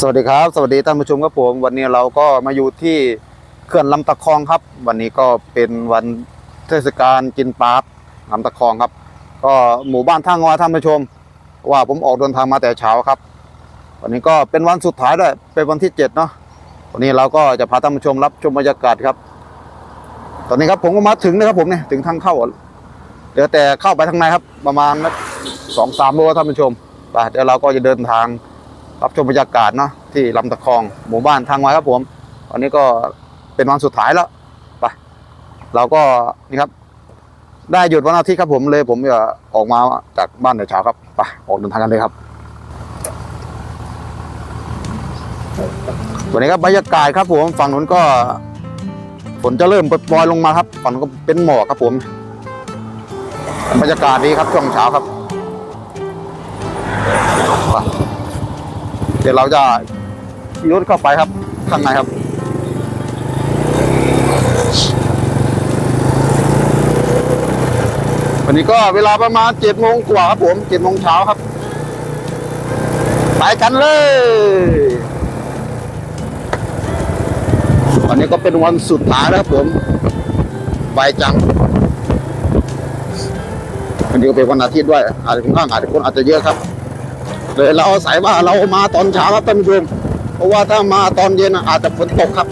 สวัสดีครับ สวัสดีท่านผู้ชมครับผมวันนี้เราก็มาอยู่ที่เขื่อนลำตะคองครับ วันนี้ก็เป็นวันเทศกาลกินปลาลำตะคองครับ ก็หมู่บ้านท่างอท่านผู้ชม ว่าผมออกเดินทางมาแต่เช้าครับ วันนี้ก็เป็นวันสุดท้ายด้วยเป็นวันที่เจ็ดเนาะวันนี้เราก็จะพาท่านผู้ชมรับชมบรรยากาศครับ ตอนนี้ครับผมก็มาถึงนะครับผมเนี่ยถึงทางเข้าเดี๋ยวแต่เข้าไปทางในครับ ประมาณสองสามโลท่านผู้ชมไปเดี๋ยวเราก็จะเดินทาง รับชมบรรยากาศเนาะที่ลำตะคองหมู่บ้านทางไว้ครับผมวันนี้ก็เป็นวันสุดท้ายแล้วไปเราก็นี่ครับ ได้หยุดวันอาทิตย์ครับผมเลยผมจะออกมาจากบ้านแต่เช้าครับไปออกเดินทางกันเลยครับวันนี้ครับบรรยากาศครับผมฝั่งนู้นก็ฝนจะเริ่มปล่อยลงมาครับ ฝั่งนู้นก็เป็นหมอกครับผม บรรยากาศดีครับช่วงเช้าครับ ดี๋ยวเราจะขี่รถเข้าไปครับข้างในครับวันนี้ก็เวลาประมาณเจ็ดโมงกว่าครับผมเจ็ดโมงเช้าครับ ไปกันเลยวันนี้ก็เป็นวันสุดท้ายแล้วครับผมใบจังวันนี้ก็เป็นวันอาทิตย์ด้วยอาจจะค่อนข้างอาจจะคนอาจจะเยอะครับ เลยเราอาศัยว่าเรามาตอนเช้าครับท่านผู้ชมเพราะว่าถ้ามาตอนเย็นอาจจะฝนตกครับ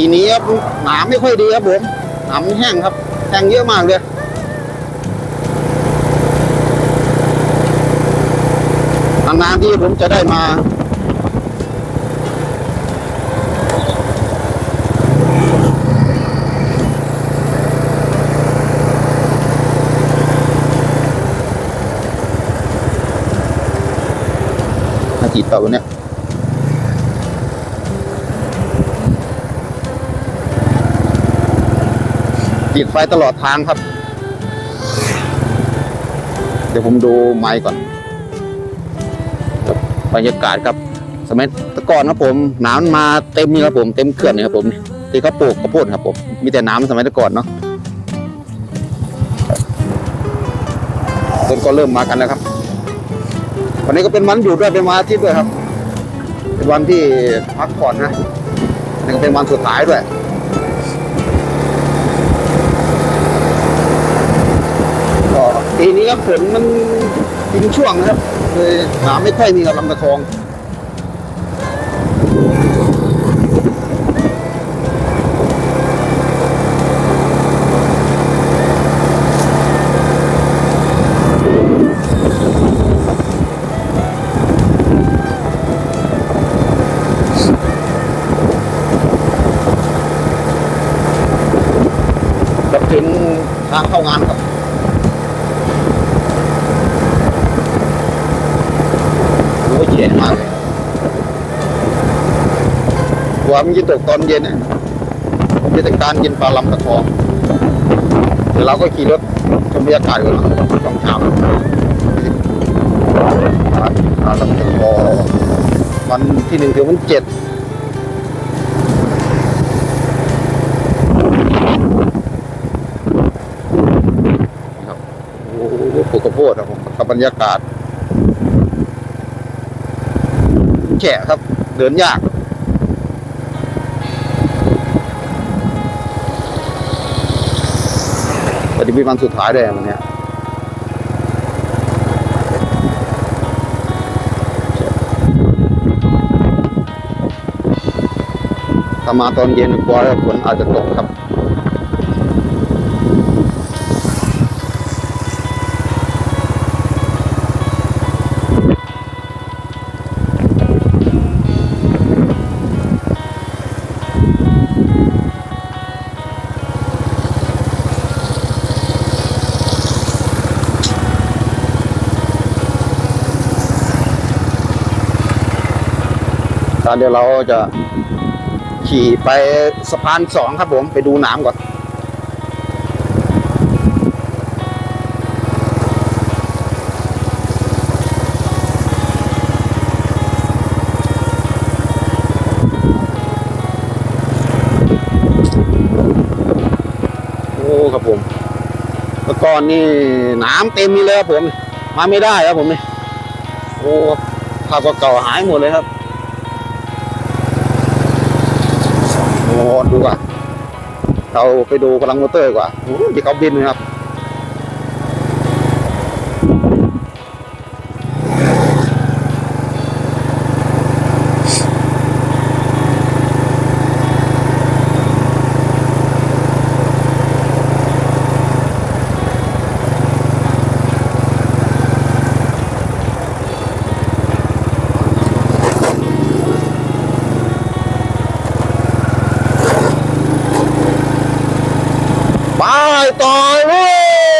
ปีนี้ครับหนามไม่ค่อยดีครับผมหนามแห้งครับแห้งเยอะมากเลยนานๆที่ผมจะได้มามาจีบเต่าวันเนี้ย ติดไฟตลอดทางครับ เดี๋ยวผมดูไม้ก่อนบรรยากาศครับ สมัยตะก่อนครับผมน้ำมาเต็มนี่ครับผมเต็มเขื่อนนี่ครับผมที่เขาปลูกข้าวโพดครับผมมีแต่น้ำสมัยตะก่อนเนาะคนก็เริ่มมากันแล้วครับ วันนี้ก็เป็นวันหยุดด้วยเป็นวันอาทิตย์ด้วยครับ เป็นวันที่พักผ่อนนะนี่ก็เป็นวันสุดท้ายด้วย ปีนี้ครับฝนมันกินช่วงนะครับเลยหาไม่ค่อยมีกับลำตะคอง เย็นมากเลยกลัวมันจะตกตอนเย็นเนี่ยผมจะจัดการกินปลาลำตะคองเดี๋ยวเราก็ขี่รถชมบรรยากาศกันหน่อยช่องช้าปลาลำตะคองวันที่หนึ่งถึงวันเจ็ดครับโอ้โหปลูกข้าวโพดครับผมกับบรรยากาศ แฉะครับ เดินยากวันนี้เป็นวันสุดท้ายเลยวันเนี้ยถ้ามาตอนเย็นกลัวฝนอาจจะตกครับ ถแล้วเดี๋ยวเราจะขี่ไปสะพานสองครับผมไปดูน้ำก่อนโอ้ครับผมเมื่อก่อนนี่น้ำเต็มนี่เลยครับผม มาไม่ได้ครับผมนี่โอ้ภาพเก่าหายหมดเลยครับ มอ้ดูกว่า เราไปดูพลังมอเตอร์ดีกว่าโอ้ที่เขาบินนะครับ ไปต่อเลย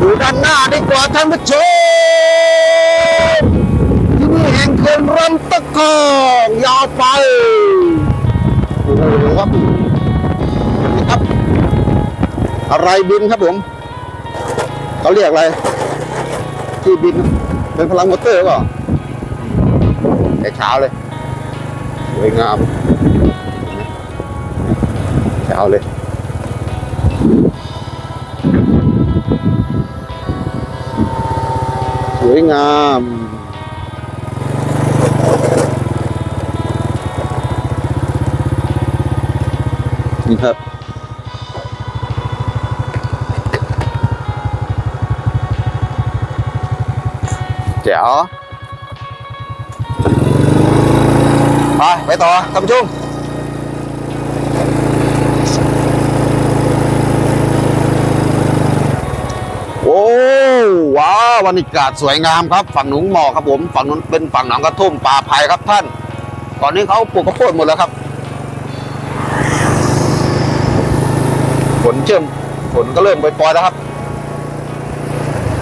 ดูด้านหน้าดีกว่าท่านผู้ชมที่นี่แห่งเขื่อนลำตะกองยาวไปโอ้โหครับครับ อะไรบินครับผมเขาเรียกอะไร ที่บินเป็นพลังมอเตอร์หรือเปล่าแต่เช้าเลย สวยงามเช้าเลยสวยงามนี่ครับแจ๋ว ไปไปต่อท่านผู้ชมโอ้ว้าวบรรยากาศสวยงามครับ ฝั่งหนุงหมอกครับผม ฝั่งนู้นเป็นฝั่งหนองกระทุ่มป่าไผ่ครับท่าน ตอนนี้เขาปลูกข้าวโพดหมดแล้วครับฝนเชื่อมฝนก็เริ่มปล่อยๆแล้วครับ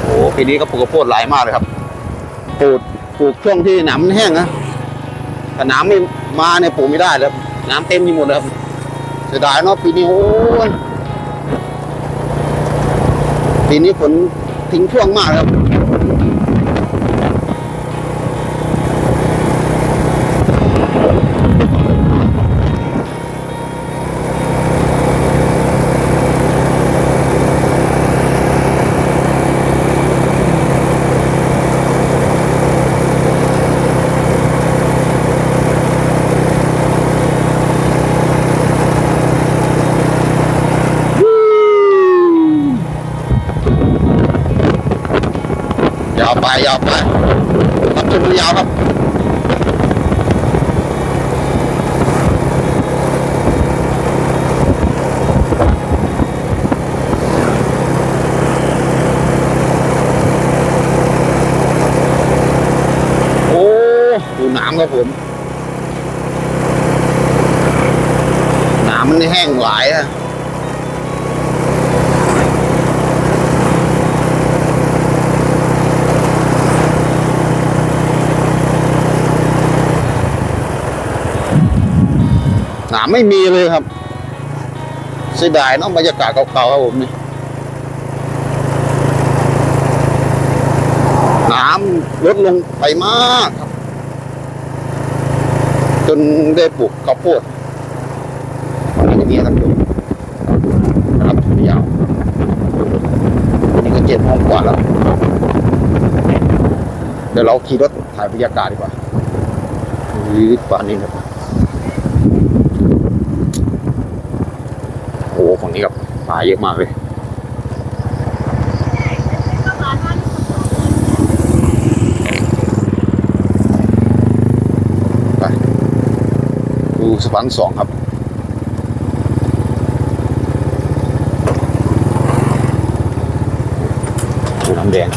โอ้ปีนี้ก็ปลูกข้าวโพดหลายมากเลยครับปลูกปลูกช่วงที่หนามมันแห้งนะ ถ้าน้ำไม่มาเนี่ยปลูกไม่ได้แล้วน้ำเต็มไปหมดเลยครับเสียดายเนาะปีนี้โอ้ยปีนี้ฝนทิ้งช่วงมากครับ ยาวไปยาวไปรับชมยาวครับโอ้ดูน้ำครับผม น้ำมันแห้งหลายอะ หนามไม่มีเลยครับเสียดายเนาะบรรยากาศเก่าๆครับผมนี่น้ำลดลงไปมากครับ จนได้ปลูกข้าวโพดอย่างนี้ครับผมนะครับยาวนี่ก็เจ็ดโมงกว่าแล้ว เดี๋ยวเราขี่รถถ่ายบรรยากาศดีกว่ายืดป่านนี้ครับ โอ้โห ฝั่งนี้กับปลาเยอะมากเลยไปดูสะพานสองครับดูน้ำแดง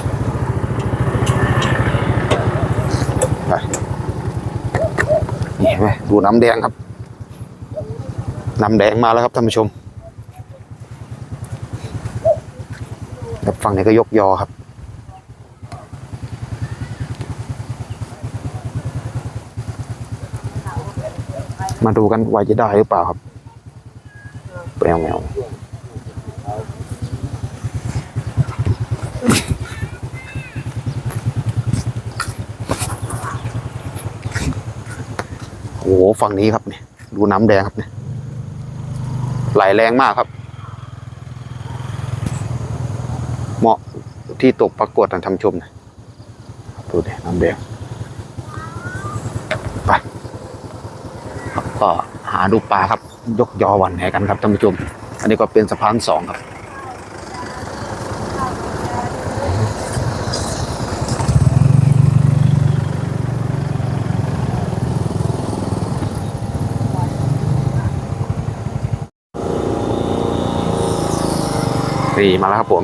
ไปนี่เห็นไหมดูน้ำแดงครับน้ำแดงมาแล้วครับท่านผู้ชม ฝั่งนี้ก็ยกยอครับ มาดูกันว่าจะได้หรือเปล่าครับแปวแมวโอ้โหฝั่งนี้ครับเนี่ยดูน้ำแดงครับเนี่ยไหลแรงมากครับ เหมาะที่ตกประกวดทางทำชมนะดูดิน้ำแดงไปก็หาดูปลาครับ ยกยอหวันแหกันครับท่านผู้ชม อันนี้ก็เป็นสะพานสองครับนี่มาแล้วครับผม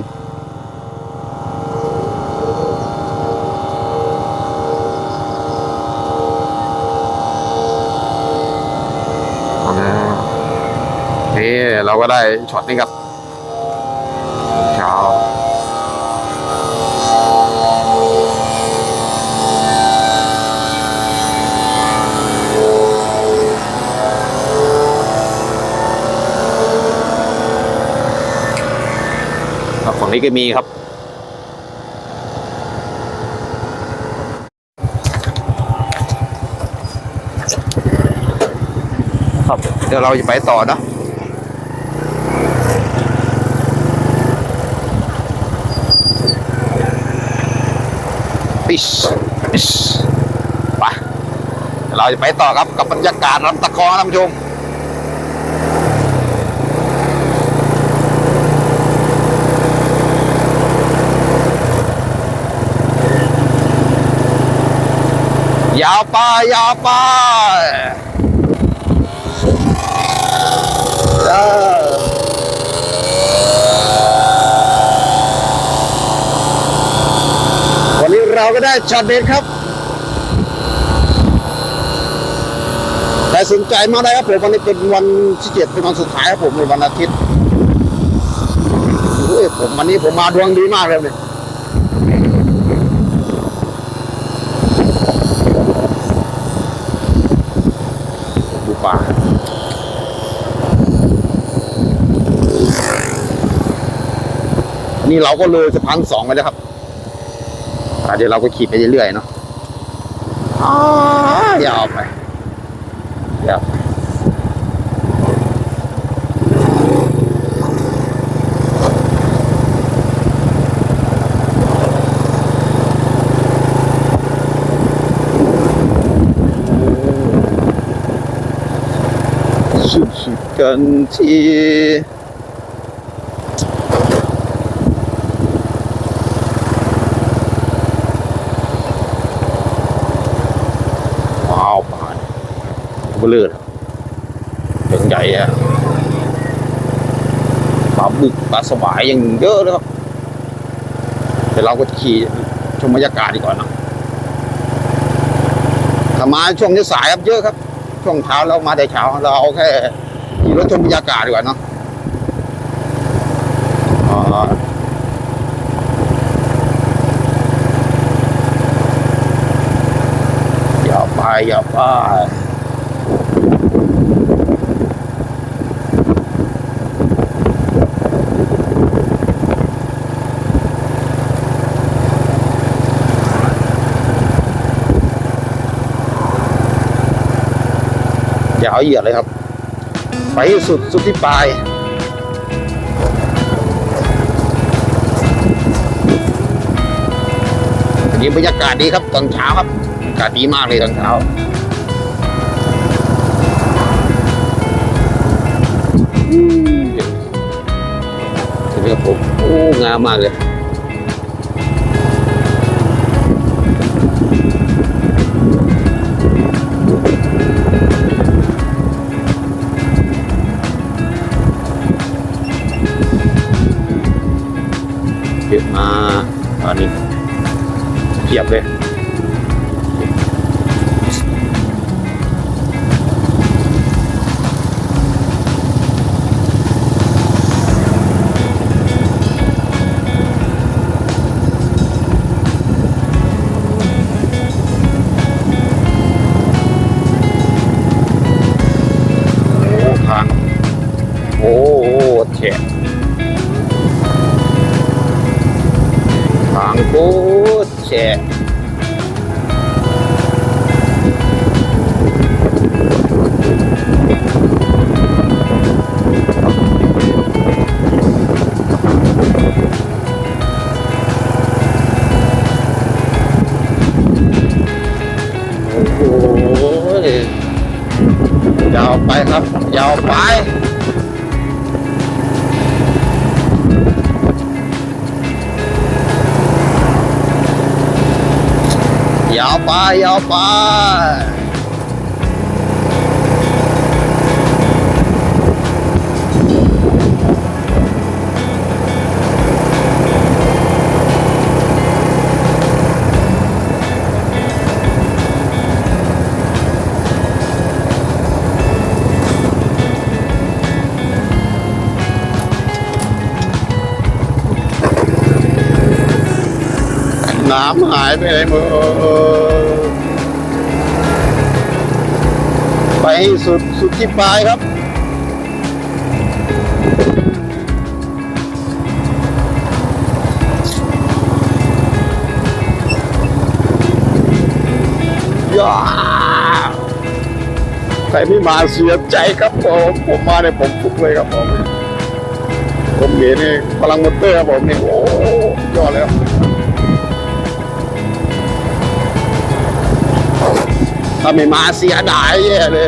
อ่า นี่เราก็ได้ช็อตนี้ครับเช้าครับฝั่งนี้ก็มีครับครับเดี๋ยวเราจะไปต่อเนอะ ปิชปิชไปเดี๋ยวเราจะไปต่อครับกับบรรยากาศลำตะคองท่านผู้ชมยาวไปยาวไป เออวันนี้ เราก็ได้ช็อตเด็ดครับแต่สนใจมากเลยครับผมวันนี้เป็นวันที่เจ็ดเป็นวันสุดท้ายครับผมในวันอาทิตย์โอ้ยผมวันนี้ผมมาดวงดีมากเลยเนี่ยดูป่านี่เราก็เลยสะพานสองไปแล้วครับ เดี๋ยวเราก็ขี่ไปเรื่อยๆเนาะอ้ายาวไปยาวไปสุดๆกันที่ ว้าวปลาเนี่ย เบลือเป็นใหญ่อะปลาบึกปลาสวายยังเยอะเลยครับเดี๋ยวเราก็ขี่ชมบรรยากาศดีก่อนนะถ้ามาช่วงนี้สายครับเยอะครับ ช่วงเช้าเรามาแต่เช้า เราเอาแค่ขี่รถชมบรรยากาศดีกว่าเนาะอย่าไปอย่าไปาเอาเหยียดเลยครับ ไปให้สุดสุดที่ปลายวันนี้บรรยากาศดีครับตอนเช้าครับบรรยากาศดีมากเลยตอนเช้าเห็นไหมครับผมโอ้งามมากเลย อะมาอันนี้เทียบเลย แชร์โอ้โหยาวไปครับ ยาวไป ยาวไาวไปน้ำหายไปไหนหมดไปสุดสุดที่ปลายครับยาใครไม่มาเสียใจครับผมผมมาเนี่ยผมฟุกเลยครับผมผมเห็นนี่พลังมอเตอร์ครับผมนี่โอ้ยอดเลยครับ ถ้าไม่มาเสียดายแย่เลย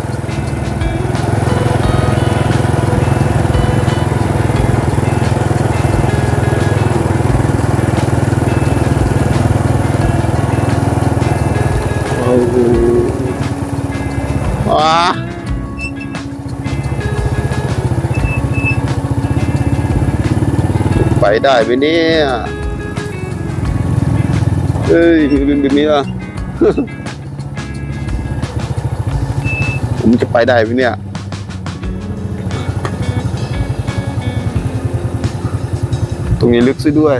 ไปได้ไหมเนี่ยเฮ้ยมันเป็นแบบนี้ล่ะผมจะไปได้ไหมเนี่ยตรงนี้ลึกซะด้วย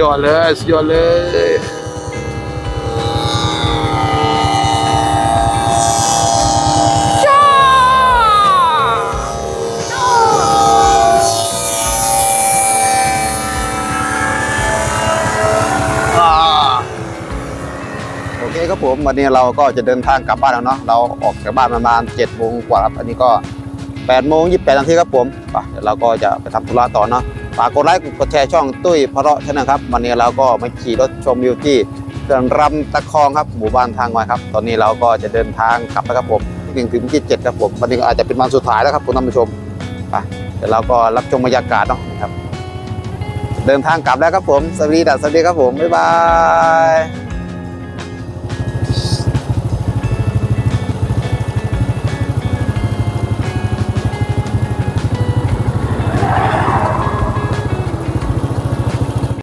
ยอดเลยสุดยอดเลยอ่าโอเคครับผมวันนี้เราก็จะเดินทางกลับบ้านแล้วเนาะเราออกจากบ้านประมาณเจ็ดโมงกว่าครับอันนี้ก็แปดโมงยี่สิบแปดนาทีครับผมไปเดี๋ยวเราก็จะไปทำธุระต่อเนาะ ฝากกดไลค์กดแชร์ช่องตุ้ยเพราะชนะครับ วันนี้เราก็มาขี่รถชมวิวที่เขื่อนรำตะคองครับหมู่บ้านทางไวครับ ตอนนี้เราก็จะเดินทางกลับนะครับผมถึงถึงที่เจ็ดครับผมวันนี้อาจจะเป็นวันสุดท้ายแล้วครับคุณท่านผู้ชมไปเดี๋ยวเราก็รับชมบรรยากาศเนาะครับ เดินทางกลับแล้วครับผมสวัสดีดัสสวัสดีครับผมบ๊ายบาย